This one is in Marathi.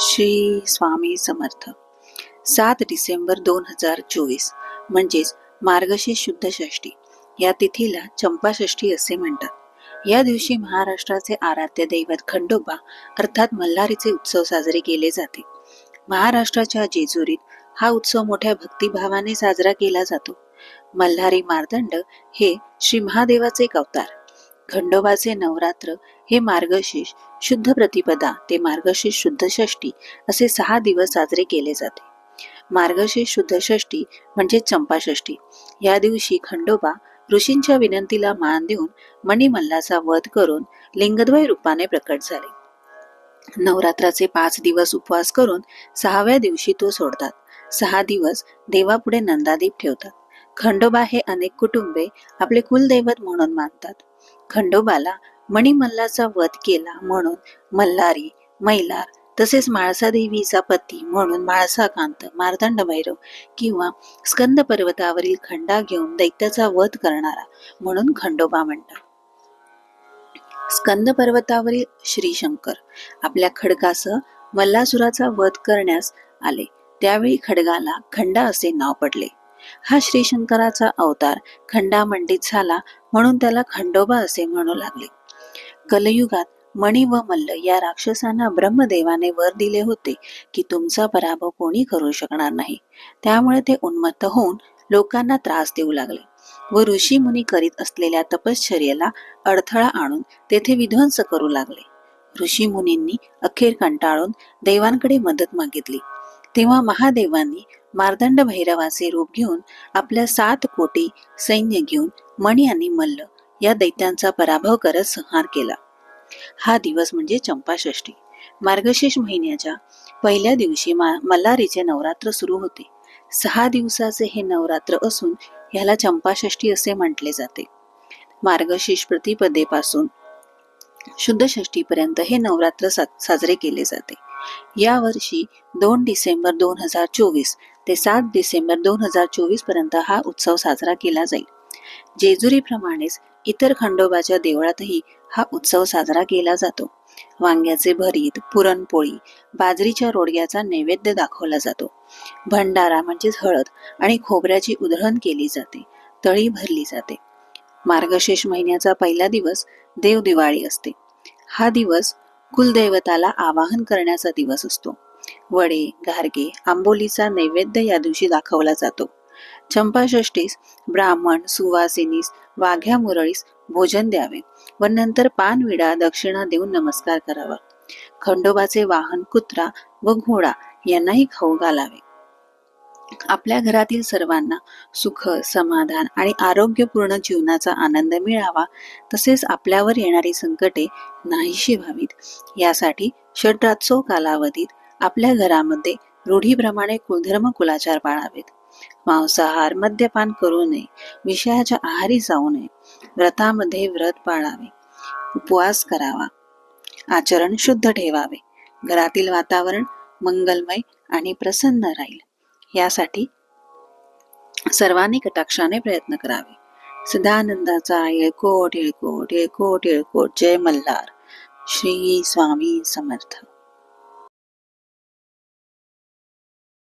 श्री स्वामी समर्थ. सात डिसेंबर दोन हजार चोवीस म्हणजेच मार्गशीर्ष शुद्ध षष्टी या तिथीला चंपाषष्ठी असे म्हणतात. या दिवशी महाराष्ट्राचे आराध्य दैवत खंडोबा अर्थात मल्हारीचे उत्सव साजरे केले जाते. महाराष्ट्राच्या जेजुरीत हा उत्सव मोठ्या भक्तिभावाने साजरा केला जातो. मल्हारी मार्दंड हे श्री महादेवाचे एक अवतार. खंडोबाचे नवरात्र हे मार्गशीर्ष शुद्ध प्रतिपदा ते मार्गशीर्ष शुद्ध षष्टी असे सहा दिवस साजरे केले जाते. मार्गशीर्ष शुद्ध षष्टी म्हणजे चंपाषष्ठी. या दिवशी खंडोबा ऋषींच्या विनंतीला मान देऊन मणिमल्लाचा वध करून लिंगद्वय रूपाने प्रकट झाले. नवरात्राचे पाच दिवस उपवास करून सहाव्या दिवशी तो सोडतात. सहा दिवस देवापुढे नंदादीप ठेवतात. खंडोबा हे अनेक कुटुंबे आपले कुलदैवत म्हणून मानतात. खंडोबाला मणिमल्लाचा वध केला म्हणून मल्हारी मैलार तसेच माळसा देवीचा पती म्हणून माळसाकांत मार्दंड भैरव किंवा स्कंद पर्वतावरील खंडा घेऊन दैत्याचा वध करणारा म्हणून खंडोबा म्हणतात. स्कंद पर्वतावरील श्रीशंकर आपल्या खडकासह मल्लासुराचा वध करण्यास आले. त्यावेळी खडगाला खंडा असे नाव पडले. हा श्रीशंकराचा अवतार खंडामंडित झाला म्हणून त्याला खंडोबा असे म्हणू लागले. कलयुगात मणी व मल्ल या राक्षसांना ब्रह्मदेवाने वर दिले होते की तुमचा पराभव कोणी करू शकणार नाही. त्यामुळे ते उन्मत्त होऊन लोकांना त्रास देऊ लागले व ऋषी मुनी करीत असलेल्या तपश्चर्याला अडथळा आणून तेथे विध्वंस करू लागले. ऋषी मुनींनी अखेर कंटाळून देवांकडे मदत मागितली. तेव्हा महादेवांनी मार्दंड भैरवाचे रूप घेऊन आपल्या सात कोटी सैन्य घेऊन मणी आणि मल्ल या दैत्यांचा पराभव करत संहार केला. हा दिवस म्हणजे चंपाषष्ठी. मार्गशीर्ष महिन्याच्या पहिल्या दिवशी मल्हारीचे नवरात्र सुरू होते. सहा दिवसाचे हे नवरात्र असून याला चंपाषष्ठी असे म्हटले जाते. मार्गशीर्ष प्रतिपदेपासून शुद्ध षष्टीपर्यंत हे नवरात्र सा साजरे केले जाते. या वर्षी दोन डिसेंबर दोन हजार चोवीस ते सात डिसेंबर दोन हजार चोवीसपर्यंत हा उत्सव साजरा केला जाईल. जेजुरीप्रमाणेच इतर खंडोबाच्या देवळातही हा उत्सव साजरा केला जातो. वांग्याचे भरीत पुरणपोळी बाजरीच्या रोडग्याचा नैवेद्य दाखवला जातो. भंडारा म्हणजेच हळद आणि खोबऱ्याची उधळण केली जाते. तळी भरली जाते. मार्गशीर्ष महिन्याचा पहिला दिवस देव दिवाळी असते. हा दिवस कुलदैवताला आवाहन करण्याचा दिवस असतो. वडे गारगे आंबोलीचा नैवेद्य या दिवशी दाखवला जातो. चंपाषष्टीस ब्राह्मण सुवासिनीस वाघ्या मुरळीस भोजन द्यावे व नंतर पानविडा दक्षिणा देऊन नमस्कार करावा. खंडोबाचे वाहन कुत्रा व घोडा यांनाही खाऊ घालावे. आपल्या घरातील सर्वांना सुख समाधान आणि आरोग्यपूर्ण जीवनाचा आनंद मिळावा तसेच आपल्यावर येणारी संकटे नाहीशी व्हावीत. यासाठी षड्रात्सव कालावधीत आपल्या घरामध्ये रूढीप्रमाणे कुलधर्म कुलाचार पाळावेत. मांसाहार मद्यपान करू नये विषयाच्या आहारी जाऊ नये व्रतामध्ये व्रत पाळावे उपवास करावा आचरण शुद्ध ठेवावे घरातील वातावरण मंगलमय आणि प्रसन्न राहील. यासाठी सर्वांनी कटाक्षाने प्रयत्न करावे. सदानंदाचा येळकोट येळकोट येळकोट येळकोट जय मल्हार. श्री स्वामी समर्थ.